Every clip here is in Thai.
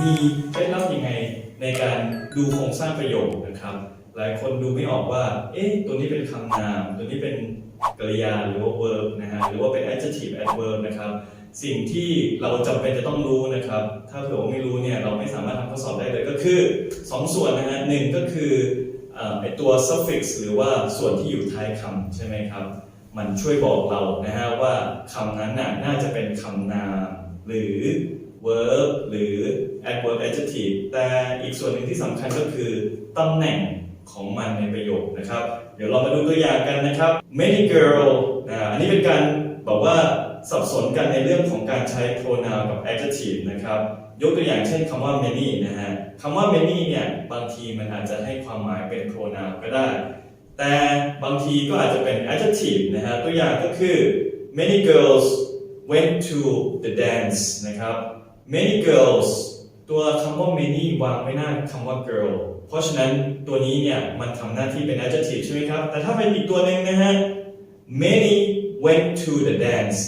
มีเคล็ดลับยังไงในการดูโครงสร้างประโยคนะครับ หลายคนดูไม่ออกว่า เอ๊ะ ตัวนี้เป็นคำนาม ตัวนี้เป็นกริยาหรือว่า verb นะฮะ หรือว่าเป็น adjective adverb นะครับ สิ่งที่เราจำเป็นจะต้องรู้นะครับ ถ้าเผื่อว่าไม่รู้เนี่ย เราไม่สามารถทำข้อสอบได้เลย ก็คือ 2 ส่วนนะฮะหนึ่งก็คือเอ่อไอตัว suffix หรือว่าส่วนที่อยู่ท้ายคำใช่ไหมครับ มันช่วยบอกเรานะฮะว่าคำนั้นน่ะน่าจะเป็นคำนาม หรือ verb หรือ adverb adjective แต่อีกส่วนหนึ่งที่สำคัญก็คือตำแหน่งของมันในประโยคนะครับ เดี๋ยวเรามาดูตัวอย่างกันนะครับ many girls อันนี้เป็นการบอกว่าสับสนกันในเรื่องของการใช้ pronoun กับ adjective นะครับ ยกตัวอย่างเช่นคำว่า many นะฮะคำว่า many เนี่ยบางทีมันอาจจะให้ความหมายเป็น pronoun ก็ได้ แต่บางทีก็อาจจะเป็น adjective นะฮะตัวอย่างก็คือ many girls went to the dance นะครับ many girls ตัวคำว่า many วางไว้หน้าคำว่า girl เพราะฉะนั้นตัวนี้เนี่ยมันทำหน้าที่เป็น adjective ใช่ไหมครับ แต่ถ้าเป็นอีกตัวหนึ่งนะฮะ many went to the dance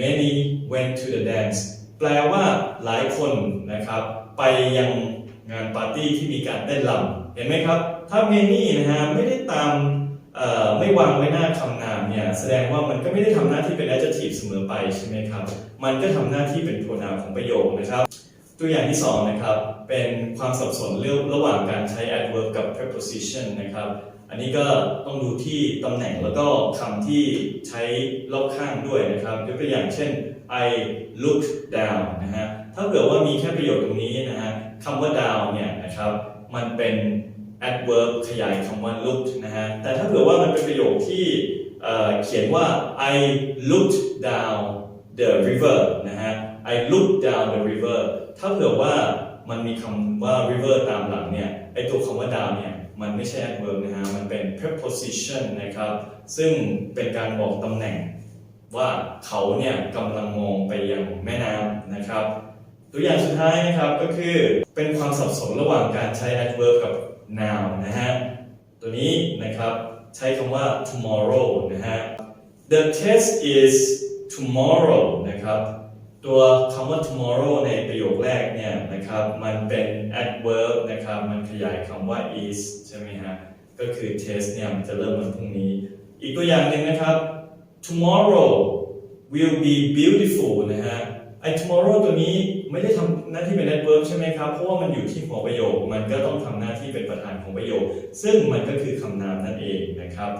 many went to the dance แปลว่าหลายคนนะครับ ไปยังงานปาร์ตี้ที่มีการเต้นรำเห็นไหมครับ ถ้า many นะฮะไม่ได้ตาม ไม่วางไว้หน้าคำนามเนี่ยแสดงว่ามันก็ไม่ได้ทำหน้าที่เป็น adjective เสมอไปใช่ไหมครับ มันก็ทำหน้าที่เป็น pronoun ของประโยคนะครับ ตัวอย่างที่สองนะครับเป็นความสับสนเรื่องระหว่างการใช้ adverb กับ preposition นะครับ อันนี้ก็ต้องดูที่ตำแหน่งแล้วก็คำที่ใช้รอบข้างด้วยนะครับยกตัวอย่างเช่น I look down นะฮะถ้าเกิดว่ามีแค่ประโยคตรงนี้นะฮะคำว่า down เนี่ยนะครับมันเป็น adverb ขยายคำว่า look นะฮะ แต่ถ้าเผื่อว่ามันเป็นประโยคที่เอ่อเขียนว่า I looked down the river นะฮะ I looked down the river ถ้าเผื่อว่ามันมีคำว่า river ตามหลังเนี่ย ไอตัวคำว่า down เนี่ย มันไม่ใช่ adverb นะฮะ มันเป็น preposition นะครับ ซึ่งเป็นการบอกตำแหน่งว่าเขาเนี่ยกำลังมองไปยังแม่น้ำนะครับ ตัวอย่างสุดท้ายนะครับก็คือเป็นความสับสนระหว่างการใช้ adverb กับ noun นะฮะ ตัวนี้นะครับใช้คำว่า tomorrow นะฮะ the test is tomorrow นะครับ ตัวคำว่า tomorrow ในประโยคแรกเนี่ยนะครับมันเป็น adverb นะครับ มันขยายคำว่า is ใช่ไหมฮะ ก็คือ test เนี่ยมันจะเริ่มวันพรุ่งนี้ อีกตัวอย่างหนึ่งนะครับ tomorrow will be beautiful นะฮะ ไอ้ tomorrow ตัวนี้ไม่ได้ทำหน้าที่เป็น adverb ใช่ไหมครับ เพราะว่ามันอยู่ที่หัวประโยค มันก็ต้องทำหน้าที่เป็นประธานของประโยค ซึ่งมันก็คือคำนามนั่นเองนะครับ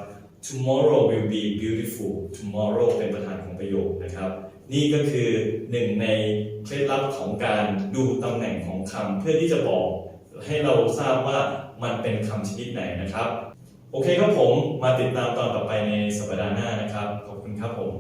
tomorrow will be beautiful tomorrow เป็นประธานของประโยคนะครับ นี่ก็คือหนึ่งในเคล็ดลับของการดูตำแหน่งของคำเพื่อที่จะบอกให้เราทราบว่ามันเป็นคำชนิดไหนนะครับ โอเคครับผมมาติดตามตอนต่อไปในสัปดาห์หน้านะครับ ขอบคุณครับผม